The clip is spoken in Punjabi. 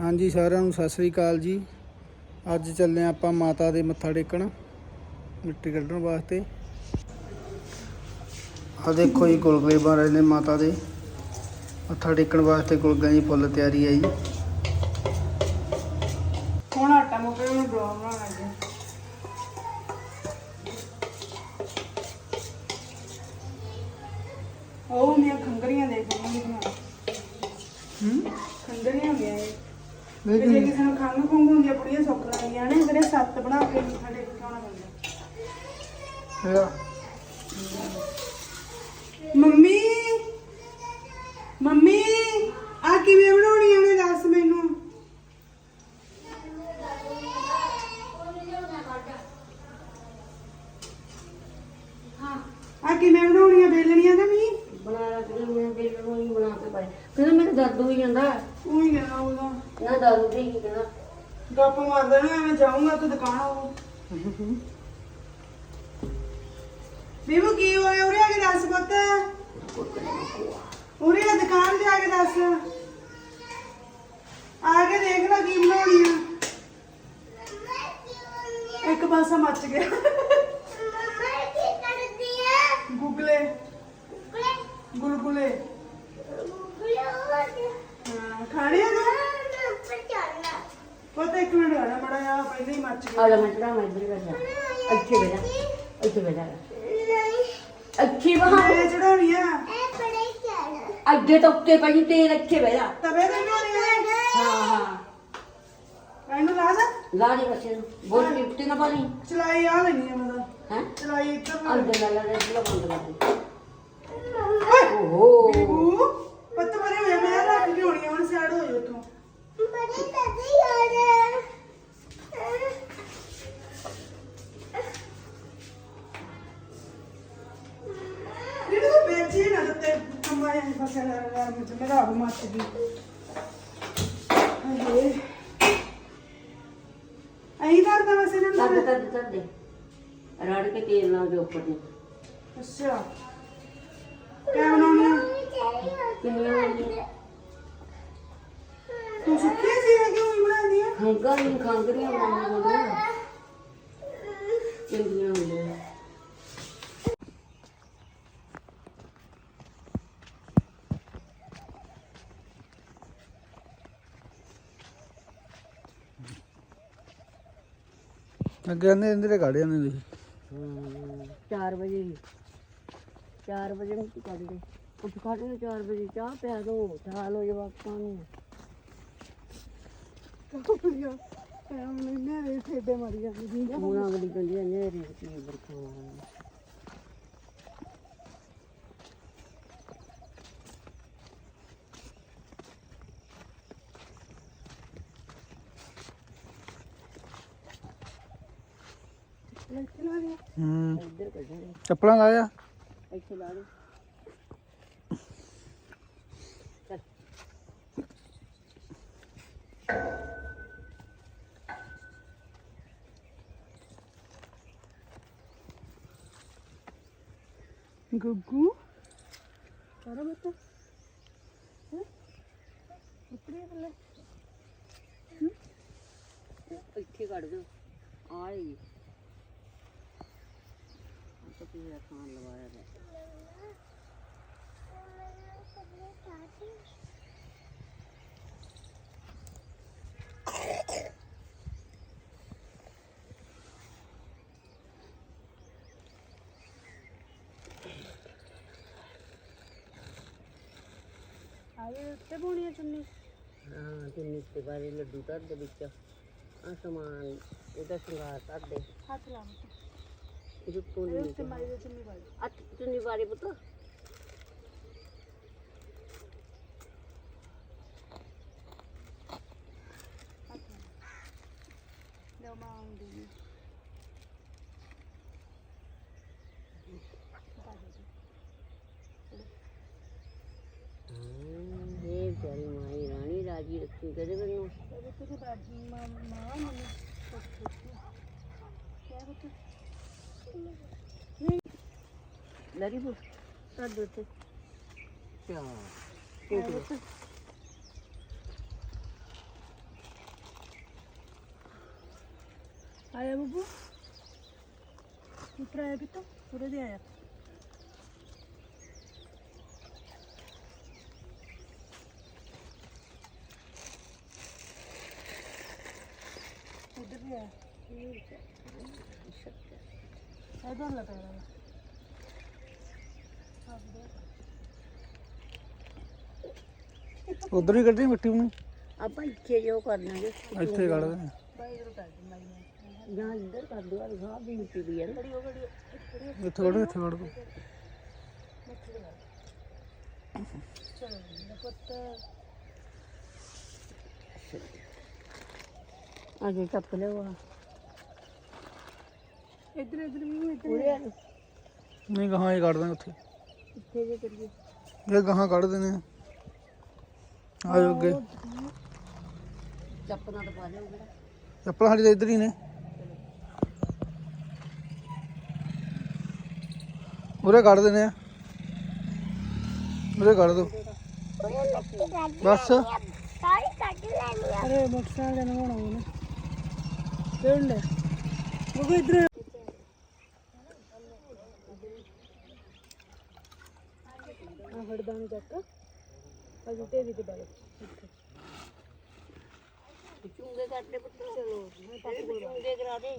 ਹਾਂਜੀ, ਸਾਰਿਆਂ ਨੂੰ ਸਤਿ ਸ੍ਰੀ ਅਕਾਲ ਜੀ। ਅੱਜ ਚੱਲੇ ਹਾਂ ਆਪਾਂ ਮਾਤਾ ਦੇ ਮੱਥਾ ਟੇਕਣ, ਮਿੱਟੀ ਕੱਢਣ ਵਾਸਤੇ। ਆ ਦੇਖੋ ਜੀ, ਗੁਲਗੁਲੇ ਬਣ ਰਹੇ ਨੇ ਮਾਤਾ ਦੇ। ਮੱਥਾ ਟੇਕਣ ਵਾਸਤੇ ਗੁਲਗੁਲਿਆਂ ਦੀ ਫੁੱਲ ਤਿਆਰੀ ਹੈ ਜੀ। ਹੁਣ ਆਟਾ ਮੁੱਕ ਗਿਆ ਹੁਣ ਬਣਾਉਣਾ ਲੱਗੇ ਉਹ ਮੇਰੀਆਂ ਖੰਗਰੀਆਂ ਦੇਖ ਰਹੀ ਬਣਾ ਹੂੰ ਖੰਗਰੀਆਂ ਹੁੰਦੀਆਂ ਇਹ ਤੇ ਜੇ ਕਿਸੇ ਨੂੰ ਖੰਗ ਖੁੰਗ ਹੁੰਦੀ ਆ ਬੁੜੀਆਂ ਸੁੱਕ ਲੈਂਦੀਆਂ ਨੇ ਜਿਹੜੇ ਸੱਤ ਬਣਾ ਕੇ ਸਾਡੇ ਖਾਣਾ ਪੈਂਦਾ। ਮੰਮੀ ਮੰਮੀ ਆ ਕਿਵੇਂ ਬਣਾਉਣੀਆਂ ਨੇ ਦੱਸ ਮੈਨੂੰ। ਆ ਕਿਵੇਂ ਬਣਾਉਣੀਆਂ ਬੇਲਣੀਆਂ ਤਾਂ ਨਹੀਂ? ਬਣਾ ਕੇ ਮੈਂ ਬੇਲ ਨੂੰ ਹੀ ਬਣਾ ਕੇ ਪਾਈ ਕਹਿੰਦਾ ਮੇਰੇ ਦਰਦ ਹੋਈ ਜਾਂਦਾ। ਉਹੀ ਕਹਿੰਦਾ ਉਹਦਾ। ਨਾ ਦਰਦ ਹੀ ਕੀ ਕਹਿੰਦਾ ਗੱਪ ਮਾਰਦਾ ਨਾ ਮੈਂ ਜਾਊਂਗਾ ਤੇ ਦੁਕਾਨ ਉਹ। ਬੀਬੂ ਕੀ ਹੋਇਆ ਉਰੇ ਆ ਕੇ ਦੱਸ ਪੁੱਤ। ਉਰੇ ਆ ਦੁਕਾਨ ਜਾ ਕੇ ਦੱਸ। ਆ ਕੇ ਦੇਖ ਲੈ ਕੀ ਬਣਾਉਣੀ ਆ। ਇੱਕ ਪਾਸਾ ਮੱਚ ਗਿਆ। ਗੁਗਲੇ। ਗੁਲਗੁਲੇ। ਹਾਂ ਖਾਣੇ ਆ ਨਾ ਪਤਾ ਇੱਕ ਮਿੰਟ ਆਣਾ ਮੜਾ ਆ ਪਹਿਲੇ ਹੀ ਮੱਚ ਗਿਆ ਆ ਜਾ ਮੈਂ ਚੜਾ ਮੈਂ ਇੱਧਰ ਬੈਠਾ ਇੱਥੇ ਬੈਠਾ ਇੱਥੇ ਬੈਠਾ ਅੱਛੀ ਬਾਹ ਇਹ ਚੜਾਉਣੀ ਆ। ਅੱਗੇ ਤੋਂ ਉੱਤੇ ਪਈ ਤੇਲ ਇੱਥੇ ਬੈਠਾ ਤਵੇ ਬਣਾਉਣੀ ਆ। ਹਾਂ ਹਾਂ। ਇਹਨੂੰ ਲਾ ਦੇ। ਲਾ ਦੇ ਬੱਚੇ ਨੂੰ ਬੋਲ ਕੇ ਉੱਤੇ ਨਾ ਪਾਣੀ ਚਲਾਈ ਆ ਲੈਣੀ ਆ ਮਤਲਬ ਹੈ? ਚਲਾਈ ਇੱਧਰ ਲਾ ਅੰਦਰ ਲਾ ਲਾ ਦੇ ਜਿਹੜਾ ਬੰਦ ਕਰ ਦੇ। ਓਏ! ਓਹੋ ਬੀਬੂ ਪੱਤ ਮਰੇ ਹੋਏ ਮੈਂ ਰੱਖ ਕੇ ਹੋਣੀ ਆ ਹੁਣ ਸਾਈਡ ਹੋ ਜਾ ਤੂੰ ਇਹ ਤਾਂ ਬੇਚੀ ਨਾ ਤੇ ਕੰਮਾਂ ਇਹ ਫਸਿਆ ਰਹਿ ਰਿਹਾ ਮੁझे ਮੇਰਾ ਆਪ ਮੱਚ ਗਈ ਹਾਏ ਅਹੀਂ ਕਰਦਾ ਵਸੇ ਇਹਨਾਂ ਤਦ ਨੂੰ ਤਦ ਤਦ ਦੇ ਰੜ ਕੇ ਤੇਲ ਲਾ ਦੇ ਉੱਪਰ ਨੂੰ ਅੱਛਾ ਕਿਆ ਬਣਾਉਣੀ ਆ ਕਿੰਨੀਆਂ ਹੋਈਆਂ ਤੂੰ ਸੁੱਕੀ ਸੀ ਇਹ ਕਿਉਂ ਹੀ ਬਣਾਉਂਦੀ ਆ ਹੰਗਾ ਨਹੀਂ ਖਾਂਗਰੀਆਂ ਬਣਾਉਂਦੀਆਂ ਹੁੰਦੀਆਂ ਚੰਗੀਆਂ ਹੁੰਦੀਆਂ ਅੱਗੇ ਕਹਿੰਦੇ ਇੰਦੇ ਤੇ ਕੱਢ ਜਾਂਦੇ ਤੁਸੀਂ 4 ਵਜੇ 4 ਵਜੇ ਨੂੰ ਕੱਢ ਦੇ ਉੱਠ ਖੜ ਨੂੰ 4 ਵਜੇ ਚਾਹ ਪਿਆ ਦੋ ਠਾਲ ਹੋ ਜਵਾਕਾਂ ਨੂੰ। ਕੁੜੀਆਂ ਨਹੀਂ ਮੇਰੇ ਠੇਡੇ ਮਾਰੀ ਜਾਂਦੀ ਸੀ। ਹੁਣ ਅਗਲੀ ਗਲੀ ਨੇਰੀ ਕੀ ਬਰਖਾ ਹੂੰ। ਚੱਪਲਾਂ ਲਾਇਆ ਇੱਥੇ ਲਾ ਦੇ ਗੁੱਗੂ ਸਾਰਾ ਬਤਾ ਉੱਪਰੇ ਬੱਲੇ ਇੱਥੇ ਕੱਢ ਦੋ ਆ ਹੀ। ਪੂਰਾ ਖਾਣ ਲਵਾਇਆ ਹੈ ਆਏ ਉੱਤੇ ਬੋਣੀਆਂ ਚੁੰਨੀ? ਹਾਂ ਕਿੰਨੀ ਤੇ ਬਾਰੇ ਲੱਡੂ ਧਰ ਦੇ ਵਿੱਚ। ਆ ਸਮਾਨ ਇਹਦਾ ਸ਼ਿੰਗਾਰ ਧਰ ਦੇ। ਹੱਥ ਲਾ। ਇਹਦੇ ਤੋਂ ਇਹ ਨਹੀਂ ਉੱਤੇ ਮਾਰੀ ਦੇ ਚੁੰਨੀ ਦੇ ਆ ਚੁੰਨੀ ਬਾਰੇ ਪੁੱਤ। ਲਓ ਮਾਂ ਆਉਂਦੀ ਇਹ ਵਿਚਾਰੀ ਮਾਈ ਰਾਣੀ ਰਾਜੀ ਰੱਖੀ ਕਦੇ ਮੈਨੂੰ। ਮਾਂ Very good. Not good. Yeah. Good. good. ਆਇਆ ਬੱਬੂ ਉੱਤਰ ਆਇਆ ਕਿਤੋਂ ਉਰੇ ਦੇ ਆਇਆ ਉਧਰ ਵੀ ਆਇਆ ਇਹ ਸ਼ਕਤ ਹੈ ਇਧਰ ਲਗਾ ਉਧਰ ਹੀ ਕੱਢੀ ਮਿੱਟੀ ਨੂੰ ਆਪਾਂ ਇੱਥੇ ਜੋ ਕਰਨਾ ਜੀ। ਇੱਥੇ ਕੱਢ ਦੇ ਜਾਂ ਇੱਧਰ ਕਰ ਦੋ ਆ ਸਾਹ ਦੀ ਮਿੱਟੀ ਦੀ ਯਾਰ ਇੱਥੇ ਕੱਢ ਇੱਥੇ ਕੱਢ। ਦੋ ਅਜੇ ਚੱਪ ਲਿਓ ਇੱਧਰ ਇੱਧਰ ਵੀ ਇੱਧਰ। ਨਹੀਂ ਗਾਹਾਂ ਹੀ ਕੱਢ ਦਾਂਗੇ ਉੱਥੇ। ਇੱਥੇ ਜੇ ਕਰੀਏ। ਇਹ ਗਾਹਾਂ ਕੱਢ ਦੇਣੇ ਆ। ਆ ਜਾਓ ਅੱਗੇ। ਚੱਪ ਨਾਲ ਤਾਂ ਪਾ ਲਿਓ ਜਿਹੜਾ। ਚੱਪਲਾਂ ਸਾਡੀ ਤਾਂ ਇੱਧਰ ਹੀ ਨੇ। ਉਰੇ ਕੱਢ ਦੇਣੇ ਆ। ਉਰੇ ਕੱਢ ਦੋ। ਬਸ। ਅਰੇ ਮੋਟਰਸਾਈਕਲ ਨੂੰ ਹੋਣਾ ਉਹਨੇ। ਲੈ ਉਹ ਇੱਧਰ ਆ ਹੜਦਾਂ ਚੱਕ ਅਜੇ ਤੇ ਵੀ ਤੇ ਬਲ ਚੁੰਗੇ ਕੱਟ ਦੇ ਪੁੱਤ। ਚਲੋ ਚੁੰਗੇ ਕਰਾ ਦੇ।